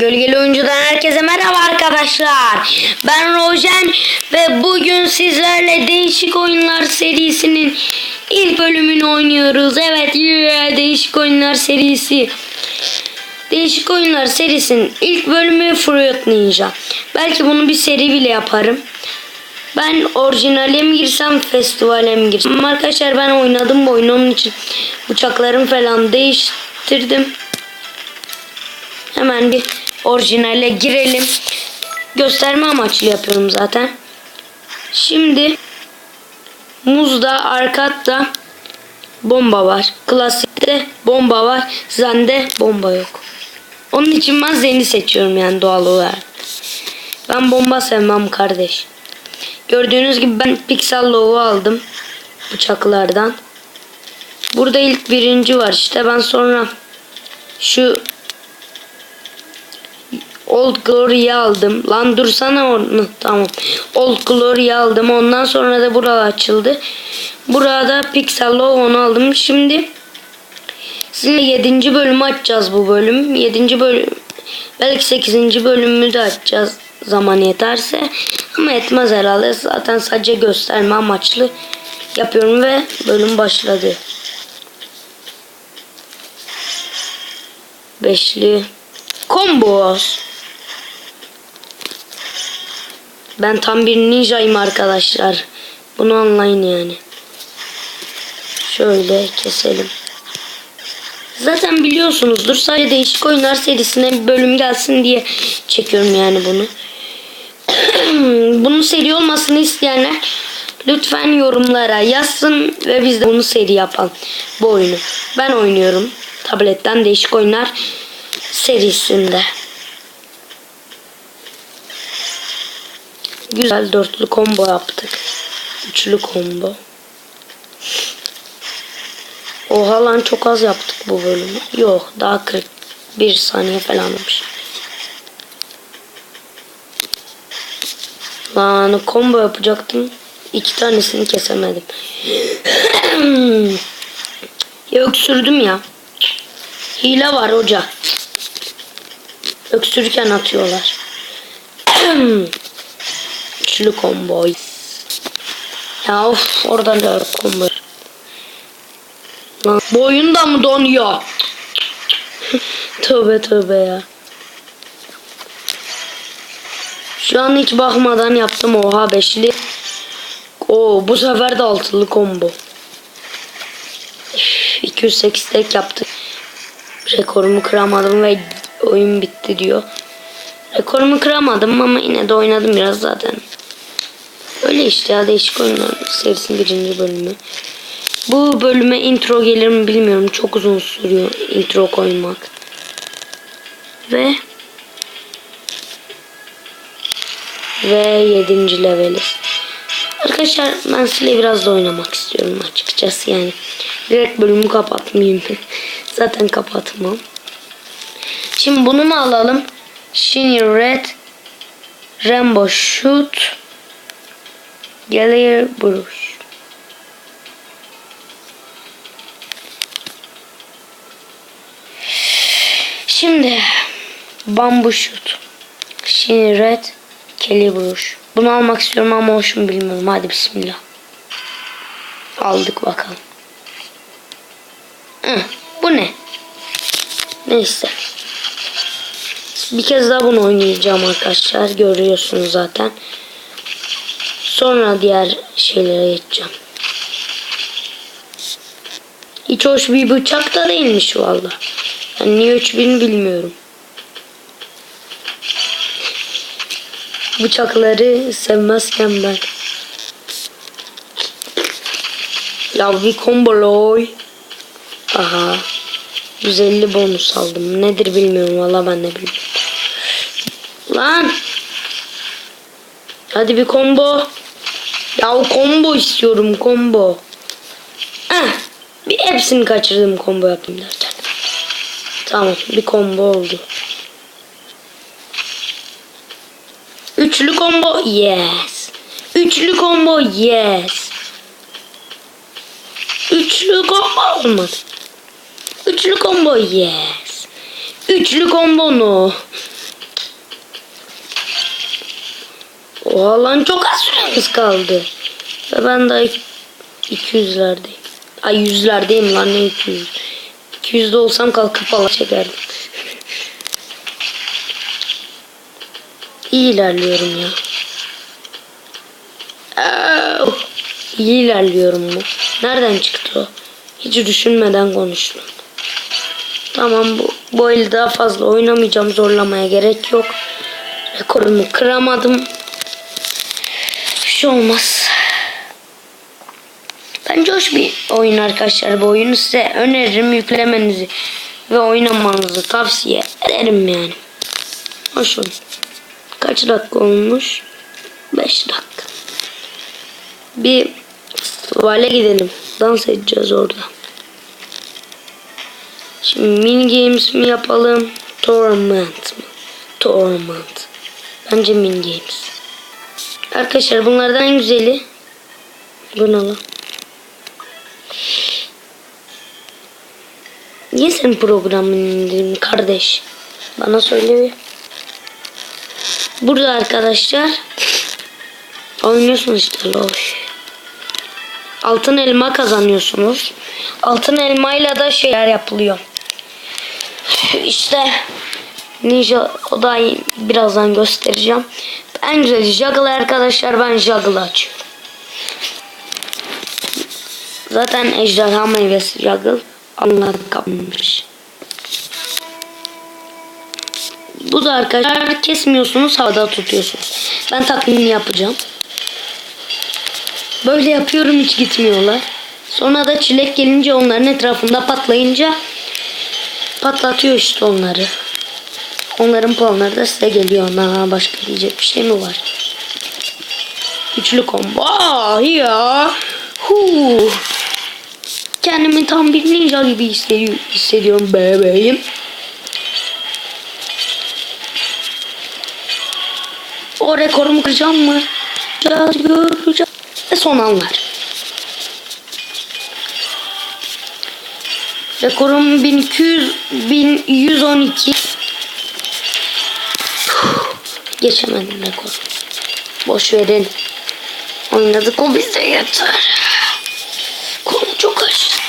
Gölgeli Oyuncu'dan herkese merhaba arkadaşlar. Ben Rojen ve bugün sizlerle Değişik Oyunlar serisinin ilk bölümünü oynuyoruz. Evet, yeah, Değişik Oyunlar serisi. Değişik Oyunlar serisinin ilk bölümü Fruit Ninja. Belki bunu bir seri bile yaparım. Ben orijinale mi girsem festivale mi girsem? Arkadaşlar ben oynadım bu oyunu onun için bıçaklarımı falan değiştirdim. Hemen bir orijinale girelim. Gösterme amaçlı yapıyorum zaten. Şimdi muzda arkatta bomba var. Klasikte bomba var. Zende bomba yok. Onun için ben Zen'i seçiyorum yani doğal olarak. Ben bomba sevmem kardeş. Gördüğünüz gibi ben Pixel Low'u aldım. Bıçaklardan. Burada ilk birinci var işte ben sonra şu Old Glory'yi aldım. Lan dursana onu. Tamam. Old Glory'yi aldım. Ondan sonra da burada açıldı. Burada Pixel Low onu aldım. Şimdi sizinle 7. bölümü açacağız bu bölüm. 7. bölüm belki 8. bölümü de açacağız zaman yeterse. Ama etmez herhalde. Zaten sadece gösterme amaçlı yapıyorum ve bölüm başladı. Beşli Combos. Ben tam bir ninjayım arkadaşlar. Bunu anlayın yani. Şöyle keselim. Zaten biliyorsunuzdur. Sadece değişik oyunlar serisine bir bölüm gelsin diye çekiyorum yani bunu. Bunun seri olmasını isteyenler lütfen yorumlara yazsın ve biz de bunu seri yapalım. Bu oyunu. Ben oynuyorum. Tabletten değişik oyunlar serisinde. Güzel dörtlü combo yaptık. Üçlü combo. Oha lan çok az yaptık bu bölümü. Yok daha 41 saniye falanmış. Lan combo yapacaktım. İki tanesini kesemedim. ya öksürdüm ya. Hile var hoca. Öksürürken atıyorlar. Üçlü combo. Ya of oradan da combo. Lan bu oyun da mı donuyor? tövbe tövbe ya. Şu an hiç bakmadan yaptım oha beşli. Oo bu sefer de altılı combo. Üf, 208 tek yaptık. Rekorumu kıramadım ve oyun bitti diyor. Rekorumu kıramadım ama yine de oynadım biraz zaten. Öyle işte ya değişik oyunlar serisinin birinci bölümü. Bu bölüme intro gelir mi bilmiyorum. Çok uzun sürüyor intro koymak. Ve ve 7. leveliz. Arkadaşlar ben sizinle biraz da oynamak istiyorum açıkçası yani. Direkt bölümü kapatmayayım. Zaten kapatmam. Şimdi bunu mu alalım? Shiny Red Rainbow Shoot Gelir Brush Şimdi Bamboo Shoot Shiny Red Kelly Brush Bunu almak istiyorum ama hoşum bilmiyorum. Hadi bismillah. Aldık bakalım. Hı, bu ne? Neyse. Bir kez daha bunu oynayacağım arkadaşlar. Görüyorsunuz zaten. Sonra diğer şeylere geçeceğim. Hiç hoş bir bıçak da değilmiş valla. Yani niye 3000 bilmiyorum. Bıçakları sevmezken ben. Ya bir komboloy. Aha. 150 bonus aldım. Nedir bilmiyorum valla ben de bilmiyorum. Lan. Hadi bir combo. Ya o combo istiyorum combo. Heh. Bir hepsini kaçırdım combo yapayım derken. Tamam bir combo oldu. Üçlü combo yes. Üçlü combo yes. Üçlü combo olmadı. Üçlü combo yes. Üçlü combo no. Oha lan çok az süremiz kaldı. Ve ben daha ik- 200'lerdeyim. Ay yüzlerdeyim lan ne 200. 200'de olsam kalkıp ala çekerdim. İyi ilerliyorum ya. Au! İyi ilerliyorum mu? Nereden çıktı o? Hiç düşünmeden konuştum. Tamam bu, bu eli daha fazla oynamayacağım. Zorlamaya gerek yok. Rekorumu kıramadım. Şey olmaz. Bence hoş bir oyun arkadaşlar. Bu oyunu size öneririm. Yüklemenizi ve oynamanızı tavsiye ederim yani. Hoş oyun. Kaç dakika olmuş? 5 dakika. Bir vale gidelim. Dans edeceğiz orada. Şimdi mini games mi yapalım? Torment mi? Torment. Bence mini games. Arkadaşlar bunlardan en güzeli bu ne lan? Niye senin programını indirdin kardeş? Bana söyle bir. Burada arkadaşlar oynuyorsunuz işte loş. Altın elma kazanıyorsunuz. Altın elmayla da şeyler yapılıyor. İşte Ninja o da birazdan göstereceğim. En güzel juggle arkadaşlar ben juggle açıyorum. Zaten ejderha meyvesi juggle anladık kapmış. Bu da arkadaşlar kesmiyorsunuz havada tutuyorsunuz. Ben taklidini yapacağım. Böyle yapıyorum hiç gitmiyorlar. Sonra da çilek gelince onların etrafında patlayınca patlatıyor işte onları. Onların puanları da size geliyor. Ondan başka diyecek bir şey mi var? Üçlü combo. Ah ya. Hu. Kendimi tam bir ninja gibi hissediyorum, hissediyorum bebeğim. O rekorumu kıracağım mı? Biraz göreceğim. Ve son anlar. Rekorum 1200 1112. Geçemedim rekor. Boş verin. Oynadık o bize yeter. Kolum çok aç.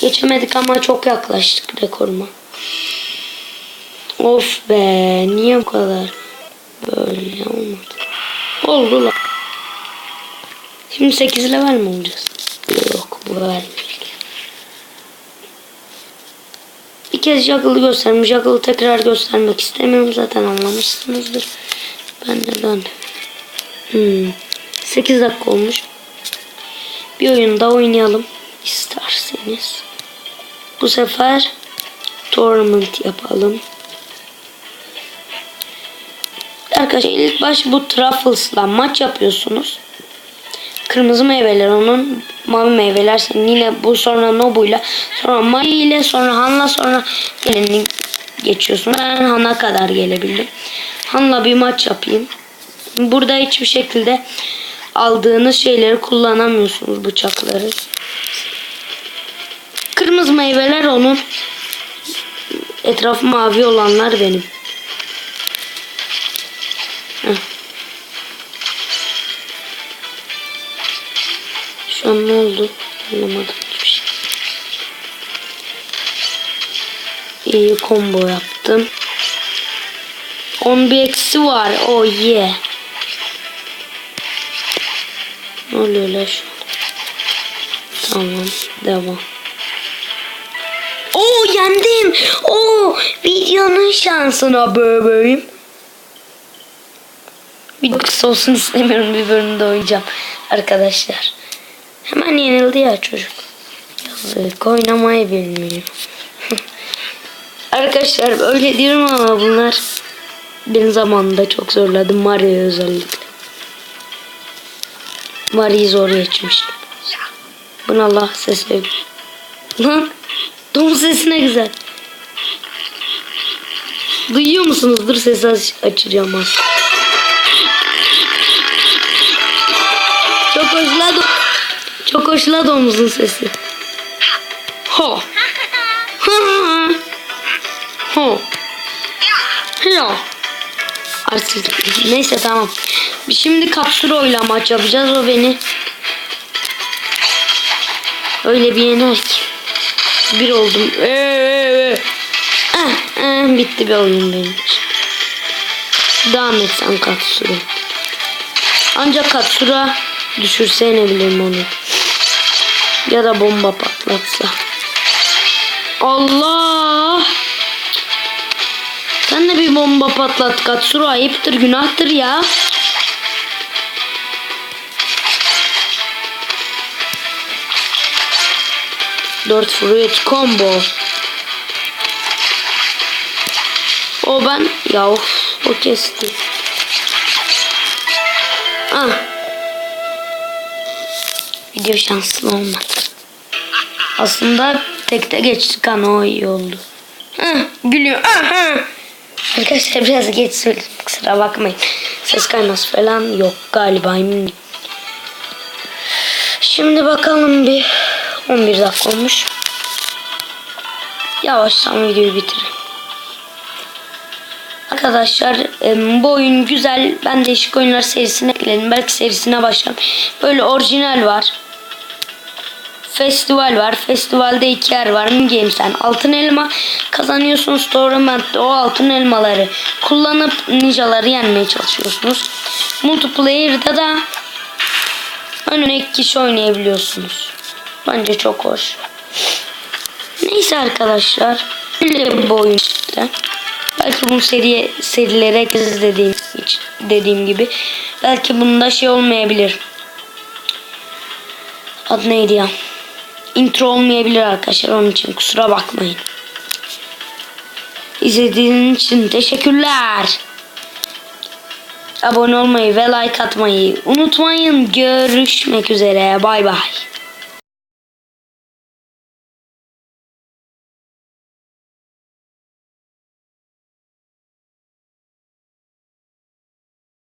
Geçemedik ama çok yaklaştık rekoruma. Of be niye bu kadar böyle olmadı. Oldu lan. Şimdi 8 level mi olacağız? Yok bu vermeyecek. Bir kez Juggle'ı gösterdim. Juggle'ı tekrar göstermek istemiyorum. Zaten anlamışsınızdır. Ben neden? Hmm. 8 dakika olmuş. Bir oyun daha oynayalım. isterseniz. Bu sefer tournament yapalım. Arkadaşlar ilk baş bu Truffles'la maç yapıyorsunuz. Kırmızı meyveler onun, mavi meyveler senin. Yine bu sonra Nobu'yla, sonra Mai ile, sonra Han'la, sonra geleni geçiyorsun. Ben Han'a kadar gelebildim. Han'la bir maç yapayım. Burada hiçbir şekilde aldığınız şeyleri kullanamıyorsunuz bıçakları. Kırmızı meyveler onun. Etrafı mavi olanlar benim. Heh. Şu an ne oldu? Anlamadım hiçbir şey. İyi combo yaptım. 10 bir eksi var. Oh yeah. Ne oluyor lan şu? Tamam. Devam. Oo yendim. Oo videonun şansına bebeğim. Video kısa olsun istemiyorum bir bölümde oynayacağım arkadaşlar. Hemen yenildi ya çocuk. Yazık oynamayı bilmiyor. arkadaşlar öyle diyorum ama bunlar benim zamanında çok zorladı Mario özellikle. Mario'yu zor geçmiştim. Buna Allah ses ver. Lan domuz sesi ne güzel. Duyuyor musunuz? Dur sesi aç açacağım az. Çok hoşla çok hoşla domuzun sesi. Ho. Ho. arsızlık. Neyse tamam. Şimdi Katsuro ile maç yapacağız. O beni öyle bir yener ki. Bir oldum. Ee, ee, ee. Ah, bitti bir oyun benim için. Devam et sen Katsuro. Ancak Katsura düşürse yenebilirim onu. Ya da bomba patlatsa. Allah! Sen de bir bomba patlat Katsura ayıptır günahtır ya. Dört fruit combo. O ben ya of o kesti. Ah. Video şanslı olmadı. Aslında tekte geçtik ama o iyi oldu. Gülüyor. Arkadaşlar biraz geç söyledim. Kusura bakmayın. Ses kayması falan yok galiba emin. Şimdi bakalım bir 11 dakika olmuş. Yavaştan videoyu bitirelim. Arkadaşlar bu oyun güzel. Ben değişik oyunlar serisine ekledim. Belki serisine başlarım. Böyle orijinal var. Festival var. Festivalde iki yer var. Mini Games'ten altın elma kazanıyorsunuz. Tournament'te o altın elmaları kullanıp ninjaları yenmeye çalışıyorsunuz. Multiplayer'da da önüne iki kişi oynayabiliyorsunuz. Bence çok hoş. Neyse arkadaşlar. Böyle bu oyun işte. Belki bu seriye serilere ekleriz dediğim dediğim gibi. Belki bunda şey olmayabilir. Adı neydi ya? Intro olmayabilir arkadaşlar. Onun için kusura bakmayın. İzlediğiniz için teşekkürler. Abone olmayı ve like atmayı unutmayın. Görüşmek üzere. Bay bay.